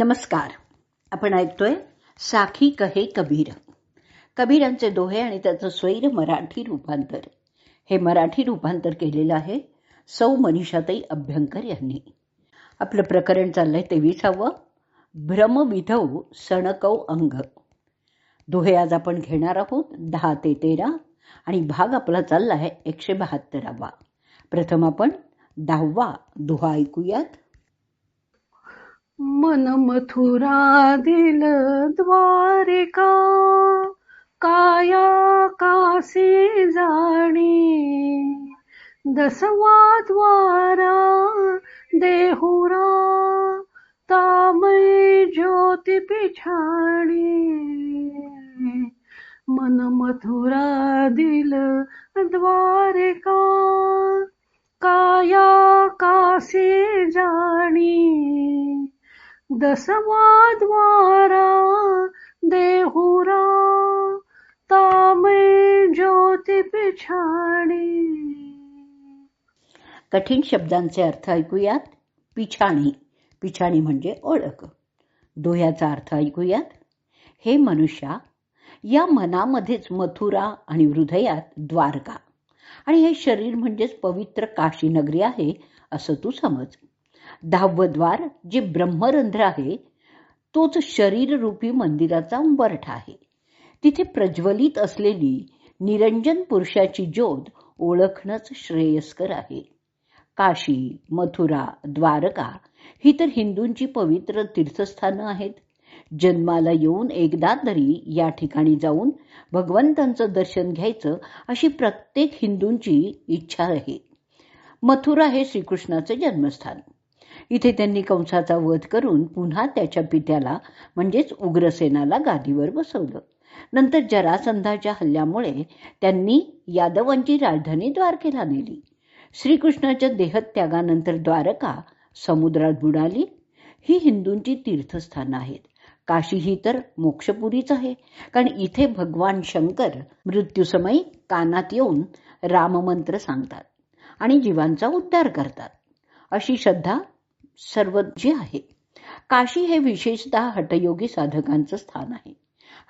नमस्कार. आपण ऐकतोय साखी कहे कबीर. कबीरांचे दोहे आणि त्याचं स्वैर मराठी रूपांतर. हे मराठी रूपांतर केलेलं आहे सौ मनीषाताई अभ्यंकर यांनी. आपलं प्रकरण चाललंय तेविसावं. भ्रमविधव सणकौ अंग. दोहे आज आपण घेणार आहोत दहा ते तेरा आणि भाग आपला चालला आहे एकशे बहात्तरावा. प्रथम आपण दहावा दोहा ऐकूयात. मन मथुरा दिल द्वारिका काया कासे जाणी। दसवा द्वारा देहुरा तामय ज्योति पिछाणी। मन मथुरा दिल द्वारिका काया कासे जाणी। दसवा द्वारा देहुरा तामे ज्योति पिछाणी. कठीण शब्दांचे अर्थ ऐकूयात. पिछाणी. पिछाणी म्हणजे ओळख. दोह्याचा अर्थ ऐकूयात. हे मनुष्या या मनामध्येच मथुरा आणि हृदयात द्वारका. आणि हे शरीर म्हणजेच पवित्र काशी नगरी आहे असं तू समज. दहावं द्वार जे ब्रह्मरंध्र आहे तोच शरीररूपी मंदिराचा उंबरठा आहे. तिथे प्रज्वलित असलेली निरंजन पुरुषाची ज्योत ओळखणंच श्रेयस्कर आहे. काशी मथुरा द्वारका ही तर हिंदूंची पवित्र तीर्थस्थानं आहेत. जन्माला येऊन एकदा तरी या ठिकाणी जाऊन भगवंतांचं दर्शन घ्यायचं अशी प्रत्येक हिंदूंची इच्छा आहे. मथुरा हे श्रीकृष्णाचं जन्मस्थान. इथे त्यांनी कंसाचा वध करून पुन्हा त्याच्या पित्याला म्हणजेच उग्रसेनाला गादीवर बसवलं. नंतर जरासंधाच्या हल्ल्यामुळे त्यांनी यादवांची राजधानी द्वारकेला नेली. श्रीकृष्णाच्या देहत्यागानंतर द्वारका समुद्रात बुडाली. ही हिंदूंची तीर्थस्थानं आहेत. काशी ही तर मोक्षपुरीच आहे. कारण इथे भगवान शंकर मृत्यूसमयी कानात येऊन राममंत्र सांगतात आणि जीवांचा उद्धार करतात. अशी श्रद्धा सर्व जे आहे. काशी हे विशेषतः हटयोगी साधकांचं स्थान आहे.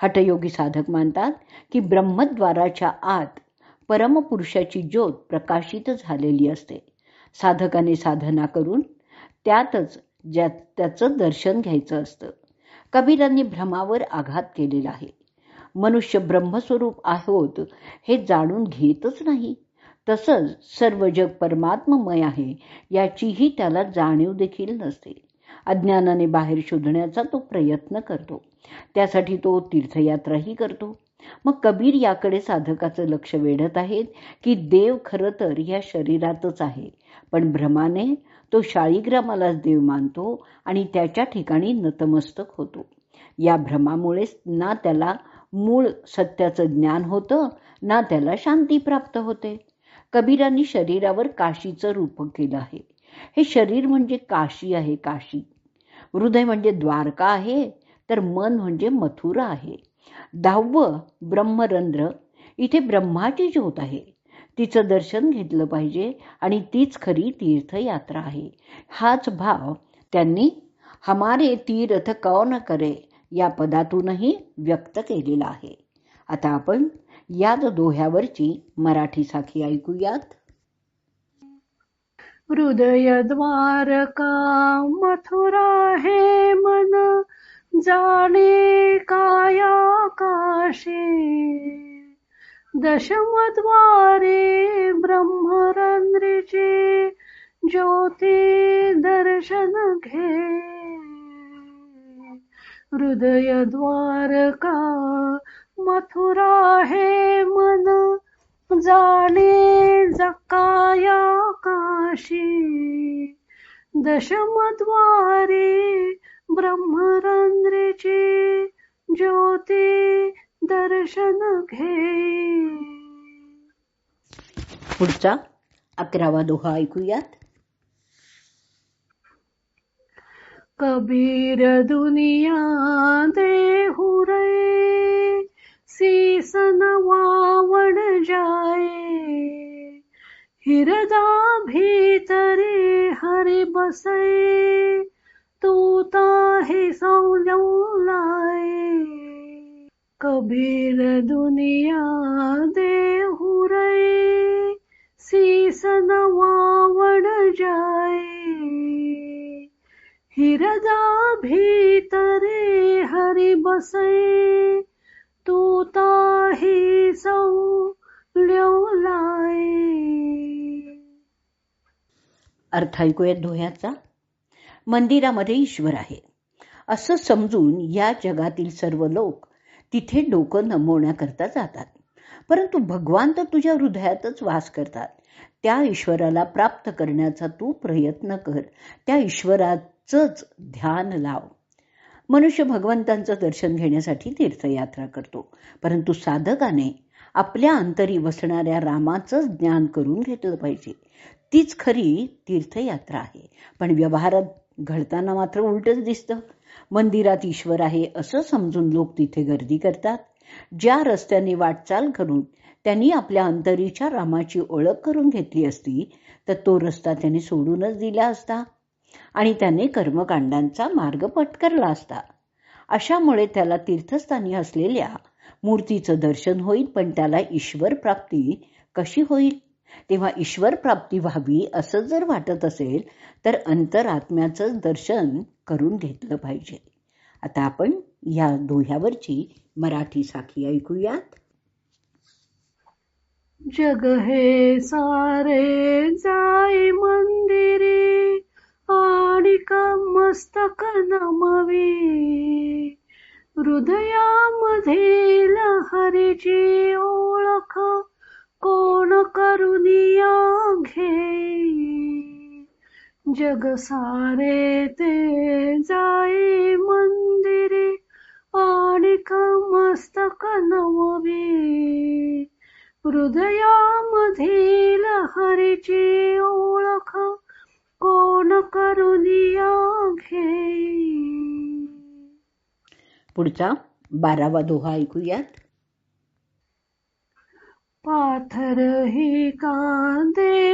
हटयोगी साधक मानतात की ब्रह्मद्वाराच्या आत परमपुरुषाची ज्योत प्रकाशित झालेली असते. साधकाने साधना करून त्यातच ज्या त्याचं दर्शन घ्यायचं असतं. कबीरांनी भ्रमावर आघात केलेला आहे. मनुष्य ब्रह्मस्वरूप आहोत हे जाणून घेतच नाही. तसंच सर्व जग परमात्ममय आहे याचीही त्याला जाणीव देखील नसते. अज्ञानाने बाहेर शोधण्याचा तो प्रयत्न करतो. त्यासाठी तो तीर्थयात्राही करतो. मग कबीर याकडे साधकाचं लक्ष वेधत आहेत की देव खरं तर या शरीरातच आहे पण भ्रमाने तो शाळीग्रामालाच देव मानतो आणि त्याच्या ठिकाणी नतमस्तक होतो. या भ्रमामुळेच ना त्याला मूळ सत्याचं ज्ञान होतं ना त्याला शांती प्राप्त होते. कबीरांनी शरीरावर काशीचं रूप केलं आहे. हे शरीर म्हणजे काशी आहे काशी. हृदय म्हणजे द्वारका आहे तर मन म्हणजे मथुरा आहे. दहावं ब्रह्मरंध्र इथे ब्रह्माची ज्योत आहे. तिचं दर्शन घेतलं पाहिजे आणि तीच खरी तीर्थयात्रा आहे. हाच भाव त्यांनी हमारे तीर्थ कौन करे या पदातूनही व्यक्त केलेला आहे. आता आपण याच दोह्यावरची मराठी साखी ऐकूयात. हृदय द्वारका मथुरा हे मन जाणे कायाकाशे दशमद्वारे ब्रह्मरंद्रीचे ज्योती दर्शन घे. हृदय द्वारका मथुरा हे मन जाणे जकाया काशी. दशमद्वारे ब्रह्मरंद्रीची ज्योती दर्शन घे. पुढचा अकरावा दोहा ऐकूयात. कबीर दुनिया देहु हिरदा भीतरे हरि बसे तोता हे सौलाय कबीर दुनिया देहुरे शीस नवावड जाय. हिरदा भीतरे हरि बसे तोता हे सौ लाई अर्थ ऐकूयात दोह्याचा मंदिरामध्ये ईश्वर आहे. असं समजून या जगातील सर्व लोक तिथे डोकं नमवण्याकरता जातात. परंतु भगवान तर तुझ्या हृदयातच वास करतात. त्या ईश्वराला प्राप्त करण्याचा तू प्रयत्न कर. त्या ईश्वराचंच ध्यान लाव. मनुष्य भगवंतांचं दर्शन घेण्यासाठी तीर्थयात्रा करतो. परंतु साधकाने आपल्या अंतरी वसणाऱ्या रामाचंच ज्ञान करून घेतलं पाहिजे. तीच खरी तीर्थयात्रा आहे. पण व्यवहारात घडताना मात्र उलटच दिसतं. मंदिरात ईश्वर आहे असं समजून लोक तिथे गर्दी करतात. ज्या रस्त्याने वाटचाल करून त्यांनी आपल्या अंतरीच्या रामाची ओळख करून घेतली असती तर तो रस्ता त्याने सोडूनच दिला असता आणि त्याने कर्मकांडांचा मार्ग पटकरला असता. अशामुळे त्याला तीर्थस्थानी असलेल्या मूर्तीचं दर्शन होईल पण त्याला ईश्वर प्राप्ती कशी होईल? तेव्हा ईश्वर प्राप्ती व्हावी असं जर वाटत असेल तर अंतरात्म्याचं दर्शन करून घेतलं पाहिजे. आता आपण या दोह्यावरची मराठी साखी ऐकूयात. जग हे सारे जाई मंदिरे आणि मस्तक नमवी. हृदयामधील हरीची ओळख कोण करुनिया घे? जग सारे ते जाई मंदिरे आणि मस्तक नववी हृदयामधील हरीची ओळख कोण करुनिया घे? पुढचा बारावा दोहा ऐकूयात. पाथर पाथरही कांदे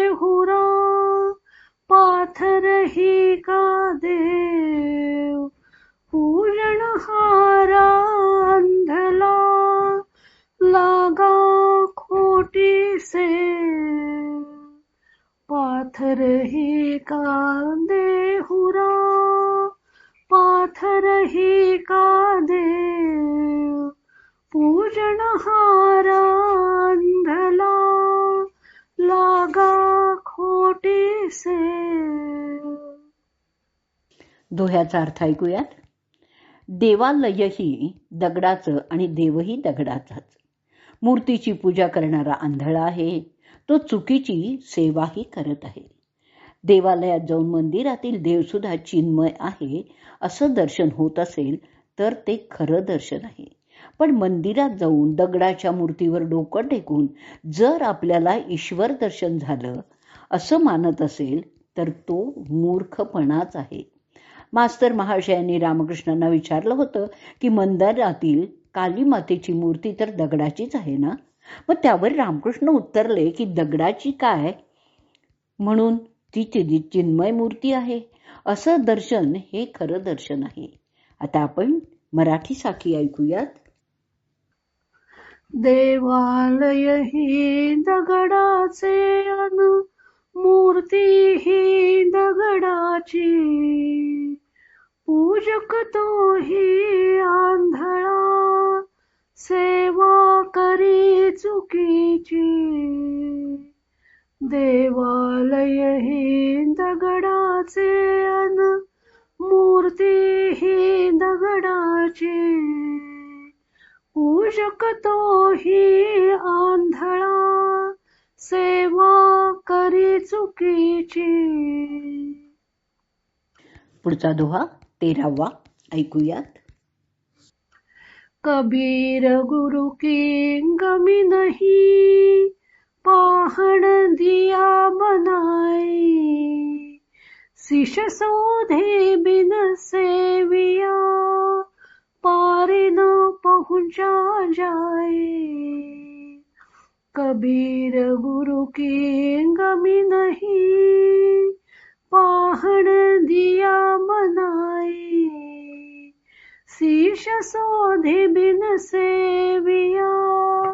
दोह्याचा अर्थ ऐकूयात. देवालयही दगडाचं आणि देवही दगडाचाच. मूर्तीची पूजा करणारा आंधळा आहे. तो चुकीची सेवाही करत आहे. देवालयात जाऊन मंदिरातील देवसुद्धा चिन्मय आहे असं दर्शन होत असेल तर ते खरं दर्शन आहे. पण मंदिरात जाऊन दगडाच्या मूर्तीवर डोकं टेकून जर आपल्याला ईश्वर दर्शन झालं असं मानत असेल तर तो मूर्खपणाच आहे. मास्तर महाशयांनी रामकृष्णांना विचारलं होतं की मंदिरातील काली मातेची मूर्ती तर दगडाचीच आहे ना? मग त्यावर रामकृष्ण उत्तरले की दगडाची काय? म्हणून ती चिन्मय मूर्ती आहे. असं दर्शन हे खरं दर्शन आहे. आता आपण मराठी साखी ऐकूयात. देवालय ही दगडाचे अन मूर्ती ही दगडाची. पूजक तोही आंधळा सेवा करी चुकीची. देवालय ही दगडाचे अन मूर्ती ही दगडाची पूजक तोही आंधळा सेवा करी चुकीची. पुढचा दोहा. तेरावा. ऐकूयात. कबीर गुरु की गमी नहीं पाहण दिया बनाई शिष सोधे बिन सेविया पारे न पहुंचा जाए. कबीर गुरु की गमी नहीं पाहण दिया मनाए शीश सोधे बिन सेविया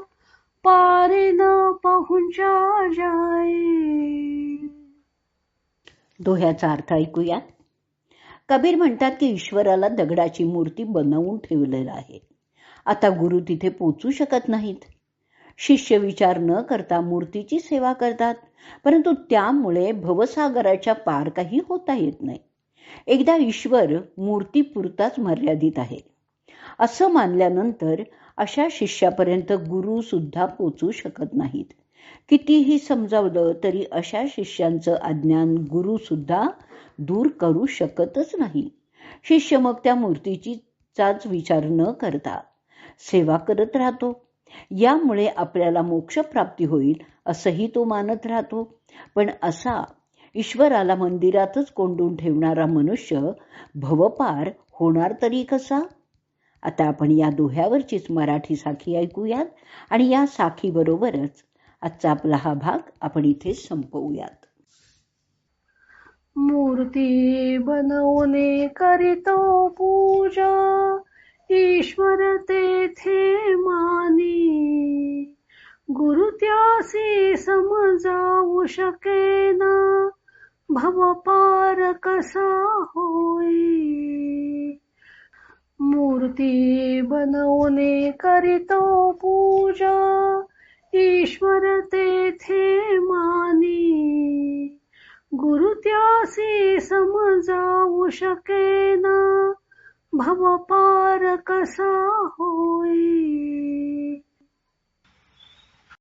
पारे न पहुंचा जाए दोह्याचा अर्थ ऐकूयात. कबीर म्हणतात की ईश्वराला दगडाची मूर्ती बनवून ठेवलेलं आहे. आता गुरु तिथे पोचू शकत नाहीत. शिष्य विचार न करता मूर्तीची सेवा करतात. परंतु त्यामुळे भवसागराच्या पार काही होता येत नाही. एकदा ईश्वर मूर्तीपुरताच मर्यादित आहे. असं मानल्यानंतर अशा शिष्यापर्यंत गुरु सुद्धा पोचू शकत नाहीत. कितीही समजावलं तरी अशा शिष्यांचं अज्ञान गुरु सुद्धा दूर करू शकतच नाही. शिष्य मग त्या मूर्तीची चाच विचार न करता सेवा करत राहतो. यामुळे आपल्याला मोक्षप्राप्ती होईल असंही तो मानत राहतो. पण असा ईश्वराला मंदिरातच कोंडून ठेवणारा मनुष्य भवपार होणार तरी कसा? आता आपण या दोह्यावरचीच मराठी साखी ऐकूयात आणि या साखीबरोबरच आजचा आपला हा भाग आपण इथे संपवूयात. मूर्ती बनवणे करीतो पूजा. ईश्वर तेथे मानी गुरु त्यासी समजावू शकेना भवपार कसा होई. मूर्ती बनवणे करीतो पूजा ईश्वर तेथे मानी गुरु त्यासी समजावू शकेना भवपार कसा होई।